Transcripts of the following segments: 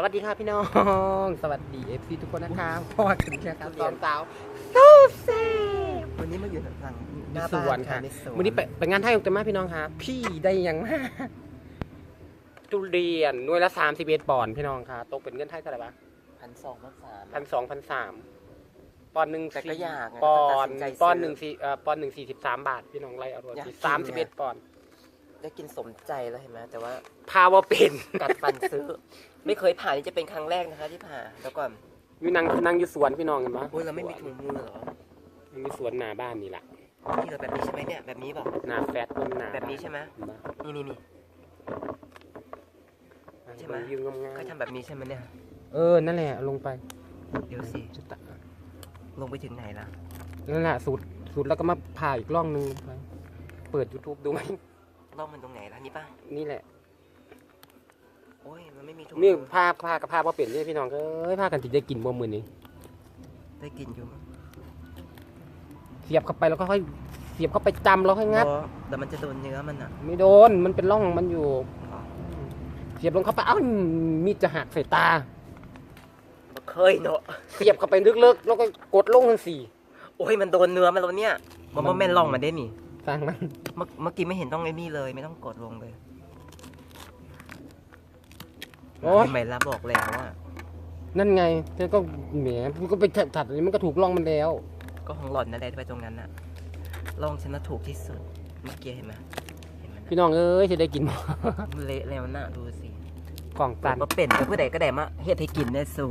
สวัสดีค่ะพี่น้อง สวัสดีเอฟซีทุกคนนะครับพ่อกันนะครับสองสาววันนี้มาอยู่หลังหนิน้าสบ้าวนนค่ะนิสวันนี้ไปไปงานไทยของเต็มมากพี่น้องครับพี่ได้ยังมากทุเรียนหน่วยละสามสิบเอ็ดปอนด์พี่น้องค่ะ ตกเป็นเงินไทยเท่าไหร่บ้างพันสองพันสาม พันสองพันสามปอนด์หนึ่งแต่ก็อยากไงปอก็ตัดนสิด์นใจซื้อปอนด์หนึ่งสี่เอ่อปอนด์หนึ่งสี่สิบสามบาทพี่น้องไล่เอารวอยากกิน สามสิบไงเอ็ดปอนด์ ได้กินสมใจแล้วเห็นไหมแต่ว่าพาวว่าเป็นกัดฟันซื้อ ไม่เคยผ่านนี่จะเป็นครั้งแรกนะคะ ที่ผ่าแล้วก่อนอยู่นั่งนั่งอยู่สวนพี่น้องกันปะโอ้ยเราไม่มีถุงมือเหรอนั่งอยู่สวนหน้าบ้านนี่แหละนี่เราแบบนี้ใช่ไหมเนี่ยแบบนี้ป่ะหน้าแฟตบนหน้าแบบนี้ใช่ไหมเห็นปะนี่นี่นี่ใช่ไหมวิวงามเขาทำแบบนี้ใช่ไหมเนี่ยๆเออนั่นแหละเอาลงไป เดี๋ยวสิจะตะลงไปถึงไหนล่ะนั่นแหละสูตรสูตรแล้วก็มาผ่าอีกร่องหนึงไปเปิด YouTube ดูไหม ล่องมันตรงไหนล่ะนี่ป่ะนี่แหละโอ้ยมันไม่มีถุงนี่ผ้าผ้ากับผ้าว่าเปลี่ยนนี่พี่น้องเอ้ยผ้ากันติดได้กินบ่มือนี้ได้กินอยู่มั้งเสียบเข้าไปแล้วก็ค่อยเสียบเข้าไปจำแล้วค่อยงัดแต่มันจะโดนเนื้อมันอะ ไม่โดนมันเป็นร่องมันอยู่ เสียบลงเข้าไปเอ้ามีดจะหักใส่ตาเคยเนอะเสียบเข้าไปลึกๆแล้วก็กดลงทันสี่โอ้ยมันโดนเนื้อมันแล้วเนี่ยมันมันบ่แม่นล่องมันได้นี่ สร้างมันเมื่อเมื่อกี้ไม่เห็นต้องไอ้นี่เลยไม่ต้องกดลงเลยโอ้ยทำไมล่ะบอกแล้วว่านั่นไงเธอก็แหมมันก็ไปถัดอันนี้มันก็ถูกร่องมันแล้ว ก็ของหล่อนนั่นแหละไปตรงนั้นน่ะลองฉันน่ะถูกที่สุดเมื่อกี้เห็นไหมเห็นไหมพี่น้องเอ้ยจะได้กินบ่ มันเละแล้วน่ะดูสิกล่องตันมาเป็นแต่ผู้ใดก็ได้มาเฮ็ดให้กินได้สู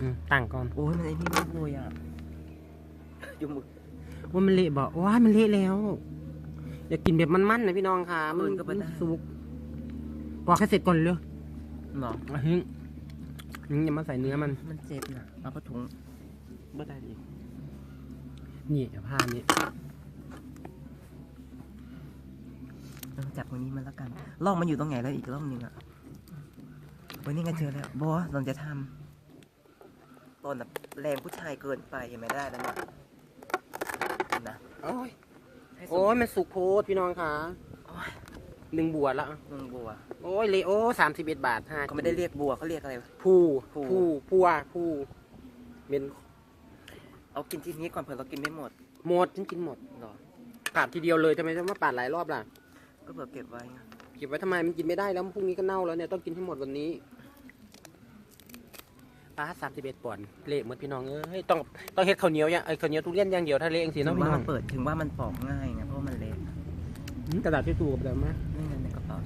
อืมตั้งก่อนโอ้ยมันไอ้นี่ไม่เลยอะ อยู่มือ ว่ามันเละบอกว่ามันเละแล้ว อยากกินแบบมันๆนะพี่น้องค่ะมัเออก็ไม่ได้ สุกปอกให้เสร็จก่อนเลยหรออะฮึ่งฮึ่งอย่ามาใส่เนื้อมัน มันเจ็บน่ะเอาผ้าถุงบ่ได้ดินี่ผ้านี้ลองจับตรงนี้มาแล้วกันล่องมันอยู่ตรงไหนแล้วอีกล่องหนึงอะวันนี้ไงเจอแล้วบอสลองจะทำตอนแบบแรงผู้ชายเกินไปยังไม่ได้แล้วเนี่ยเห็นนะโอ้ย ให้สุโอ้ยมันสุกโพดพี่น้องค่ะโอ้ยหนึ่งบัวละมึงบัว โอ้ยเละโอ้สามสิบเอ็ดบาทห้าเขาไม่ได้เรียกบัวเขาเรียกอะไรวะ ผู้ผู้ ผู้ผู้ว่าผู้เป็นเอากินที่นี้ก่อนเผื่อเรากินไม่หมดหมดฉันกินหมดหรอ ปาดทีเดียวเลยทำไมต้องมาปาดหลายรอบล่ะก็เผื่อเก็บไว้ไงเก็บไว้ทำไมมันกินไม่ได้แล้วพรุ่งนี้ก็เน่าแล้วเนี่ยต้องกินให้หมดวันนี้ ปลาสามสิบเอ็ดปอนด์เละเหมือนพี่น้องเอ้ยต้องต้องเฮ็ดข้าวเหนียวอย่างไอ้ข้าวเหนียวทุเรียนอย่างเดียวถ้าเละเองสิถึเนาะงพี่ว่าน้อมังนเปิดถึงว่ามันปอกง่ายไงเพราะว่ามันเละอืมกระดาษที่ตู้กับเดิมไหมนี่เงินในกระเป๋า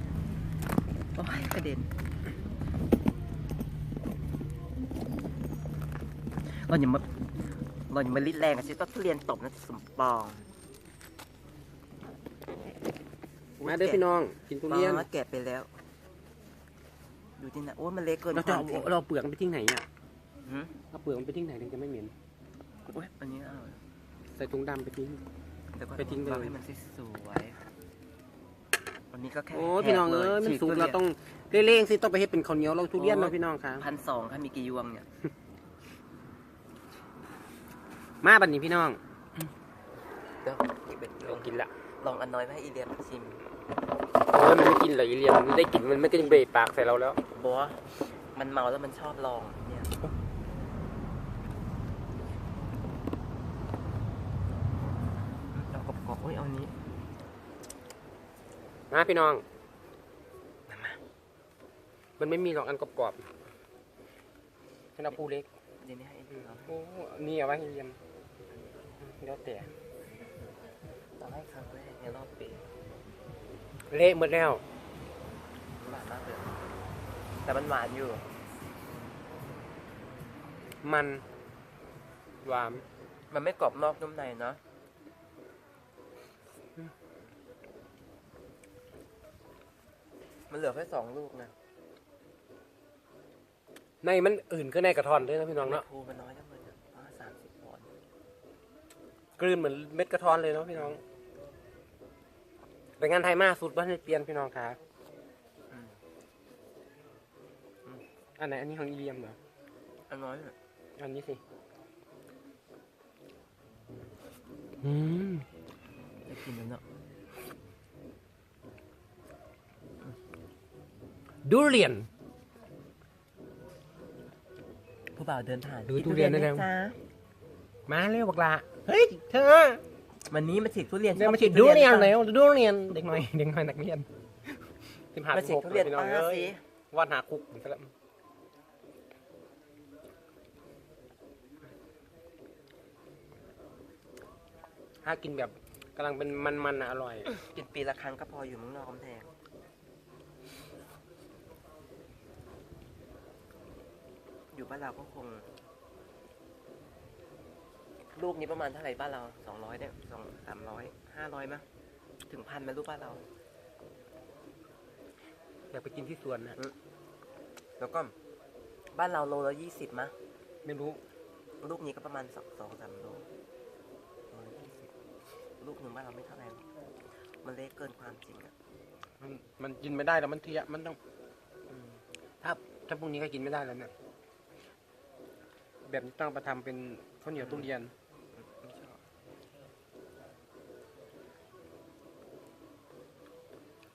โอ้ยกระเด็นเราอย่ามาเราอย่ามาลิดแรงอะสิต้องทุเรียนตบนะสมปองมาเด้อพี่น้องกินทุเรียนปาแกะไปแล้ว ดูที่นะโอ้ยมันเละเกินเราจะควาเอามจริงเราเอาเปลือกมันไปทิ้งไหนอะ หืม เอาเปลือกมันไปทิ้งไหนถึงจะไม่เหม็น โอ้ยอันนี้เอาใส่ถุงดำไปทิ้งเดี๋ยวก่อนไปทิ้งเลยวาให้มันสวยๆวันนี้ก็แค่โอ้ยพี่น้องเอ้ยมันสุกเราต้องเละๆเองสิต้องไปเฮ็ดเป็นข้าวเหนียวเราทุเรียนเนาะพี่น้องค่ะพันสองค่ะมีกี่ยวงเนี่ย มาบัดนี้พี่น้องเดี๋ยวอีกเป็นลองกินละลองอันน้อยมาให้อีเลียมชิมโอ้ยมันไม่กินเลยอีเลียมมันได้กลิ่นมันไม่ก็ยังเบะปากใส่เราแล้ว บอกว่ามันเมาแล้วมันชอบลองเนี่ยเอากรอบๆโอ้ยเอานี้นะพี่น้องมันไม่มีหรอกอันกรอบๆฉันเอาปูเล็กเดี๋ยวนี้ให้ดูเอาโอ้นี่เอาไว้ให้เรียนเดี๋ยวแต่ตอนให้ครั้งแรกในรอบปีเละหมดแล้วหวานมากเลยแต่มันหวานอยู่ มันหวานมันไม่กรอบนอกนุ่มในเนาะ มันเหลือแค่สองลูกนะในมันอื่นก็ในกระทอนด้วยนะพี่น้องเนาะภูมันน้อยจังเลยนะประมาณสามสิบปอนด์กลืนเหมือนเม็ดกระทอนเลยเนาะพี่น้องเป็นงานไทยมากสุดบ้านในเปลี่ยนพี่น้องครับอันไหนอันนี้ของอีเลียมเหรออันน้อยเนี่ยอันนี้สิอืมจะกินแล้วเนาะ ดูเรียน ผู้บ่าวเดินผ่านดูกิทุเรียนได้ไหมแล้ว จ๊ะมาเร็วบักละเฮ้ยเธอวันนี้มาฉีกทุเรียนเดี๋ยวมาชอบฉีดกิดูเรียนปะแล้วดูเรียนเด็กหน่อยเด็กหน่อยนักเรียนสิบห้ามาสิฉีบกหกทุเรียนพี่น้องป้าเอ้ยสิวันหาคุกเหมือนกันแล้วถ้ากินแบบกำลังเป็นมันๆนะอร่อย กินปีละครั้งก็พออยู่เมึงนอกกำแพงอยู่ บ้านเราก็คง ลูกนี้ประมาณเท่าไหร่บ้านเราสองร้อยเนี่ยสองสามร้อยห้าร้อยมั้ยถึงพันไหมลูกบ้านเรา อยากไปกินที่สวนนะแล้วก็บ้านเราโลละยี่สิบมะไม่รู้ ลูกนี้ก็ประมาณสองสองสามโลโลละยี่สิบลูกหนึ่งบ้านเราไม่เท่าไหร่หรอกมันเล็กเกินความจริงอะมันมันกินไม่ได้แล้วมันเทียมันต้องอืมถ้าถ้าพรุ่งนี้ก็กินไม่ได้แล้วเนี่ย แบบนี้ต้องไปทำเป็นข้าวเหนียวตุ้เรียนไม่ชอบ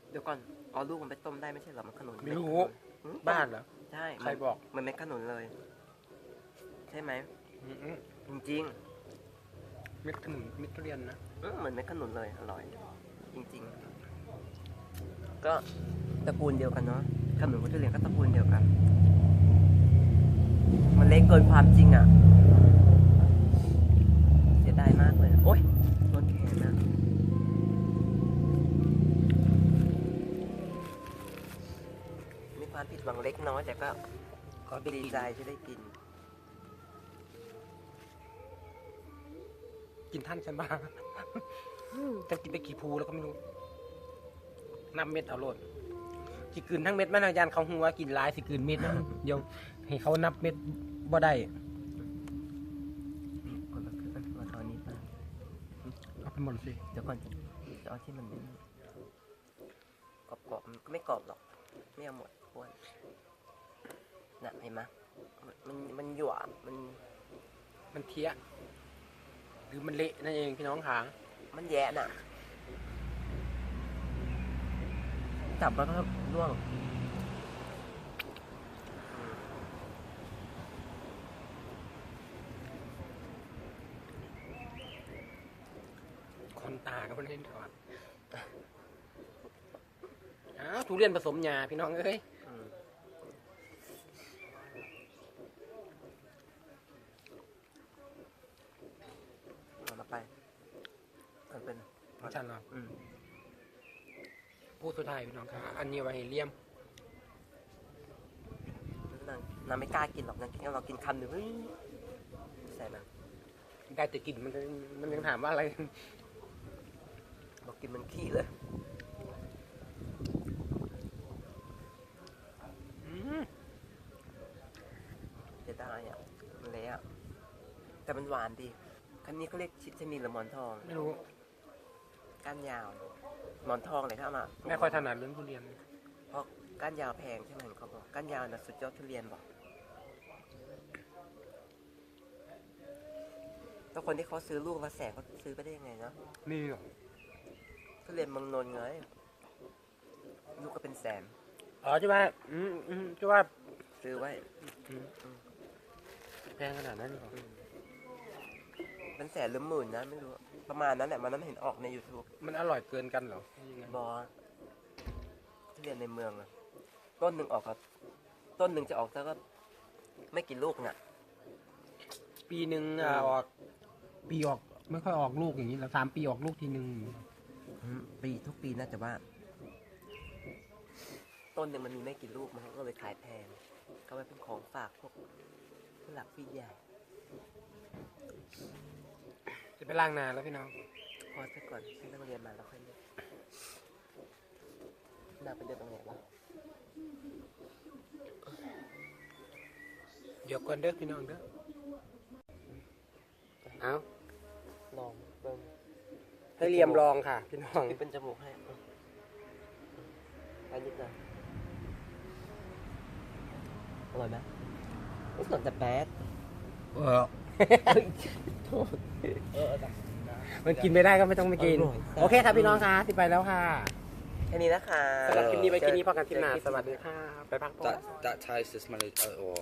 เดี๋ยวก่อนเอาลูกมันไปต้มได้ไม่ใช่เหรอมันขนุนไม่รู้อืมบ้านเหรอ ใช่ใครบอก มันเม็ดขนุนเลย ใช่ไหมอืมอืมจริงเม็ดขนุนเม็ดทุเรียนนะๆอืมเหมือนเม็ดขนุนเลย อร่อย จริงๆ ก็ตระกูลเดียวกันเนาะขนุนกับทุเรียนก็ตระกูลเดียวกัน มันเล็กเกินความจริงอะ เสียดายมากเลย โอ๊ยต้นแขนนะมีความผิดหวังเล็กน้อยแต่ก็ก็ได้ดีกินใจที่ได้กิน กินท่านฉันบ้างจะกินไปกี่ภูแล้วก็ไม่รู้นับเม็ดเอาโลดสิกลืนทั้งเม็ดมันอาจารย์เขาหัวากินหลายสิกลืนเม็ดมันเดี๋ยว ให้เขานับเม็ดบ่ได้คนละครึ่งมาตอนนี้ป่ะเอาไปหมดสิเดี๋ยวก่อนจะเอาที่มันกรอบกรอบๆมันก็ไม่กรอบหรอก ไม่เอาหมดอ้วนน่ะเห็นไหมมันมันมันหยวมมันมันเทียหรือมันเละนั่นเองพี่น้องขามันแย่น่ะจับแล้วก็ร่วง คนตาก็มันเล่นถอดอ้าวทุเรียนผสมยาพี่น้องเอ้ยอืมเอามาไปมันเป็นของฉันเหรออืมพูดสุดท้ายพี่น้องค่ะอันนี้ไว้ให้เลี่ยมนางนางไม่กล้ากินหรอกนางกินเรากินคำหนึ่งเฮ้ยใส่มันได้แต่กลินมันมันยังถามว่าอะไร บอกกินมันขี้เลยอืมจะได้อะมันเละอะแต่มันหวานดีคันนี้เขาเรียกชิดชะนีหรือหมอนทองไม่รู้ก้านยาวหมอนทองเลยครับอะไม่ค่อยถนัดเรื่องทุเรียนเพราะก้านยาวแพงใช่ไหมเห็นเขาบอกก้านยาวน่ะสุดยอดทุเรียนบอกแล้วคนที่เขาซื้อลูกละแสนเขาซื้อไปได้ยังไงเนาะนี่ เหรอทุเรียนเมืองนนท์ไงลูกก็เป็นแสน อ๋อใช่ว่าอืมอืมใช่ว่าซื้อไว้อืมแพงขนาดนั้นเหรอเป็นแสนหรือหมื่นนะไม่รู้ ประมาณนั้นแหละมันนั้นเห็นออกใน YouTube มันอร่อยเกินกันเหรอยังไงบอทุเรียนในเมืองอะต้นหนึ่งออกกับต้นหนึ่งจะออกแล้วก็ไม่กี่ลูกน่ะ ปีหนึ่งอะออก ปีออก ไม่ค่อยออกลูกอย่างนี้แล้วสามปีออกลูกทีหนึ่ง ปีทุกปีน่าจะว่า ต้นหนึ่งมันมีไม่กี่ลูกมันก็เลยขายแพงก็ไว้เป็นของฝากพวกผู้หลักผู้ใหญ่จะไปล้างนาแล้วพี่น้องพอซะก่อนให้นักเรียนมาแล้วค่อยเลือกน่าไปเดินตรงไหนวะเดี๋ยวก่อนเด้อพี่น้องเด้อเอาลองเบิ่ง ให้เรียมลองค่ะ พี่น้องปิดเป็นจมูกให้อืมอืมไปนิดหน่อยอร่อยไหมไม่สนแต่แป๊ดเออโทษเออแต่มันกินไม่ได้ก็ไม่ต้องไปกินอร่อยโอเคครับพี่น้องค่ะที่ไปแล้วค่ะแค่นี้นะคะสำหรับคลิปนี้ไปคลิปนี้พอกันคลิปหน้าสวัสดีค่ะ ไปพักผ่อน That that taste is smelly uh, or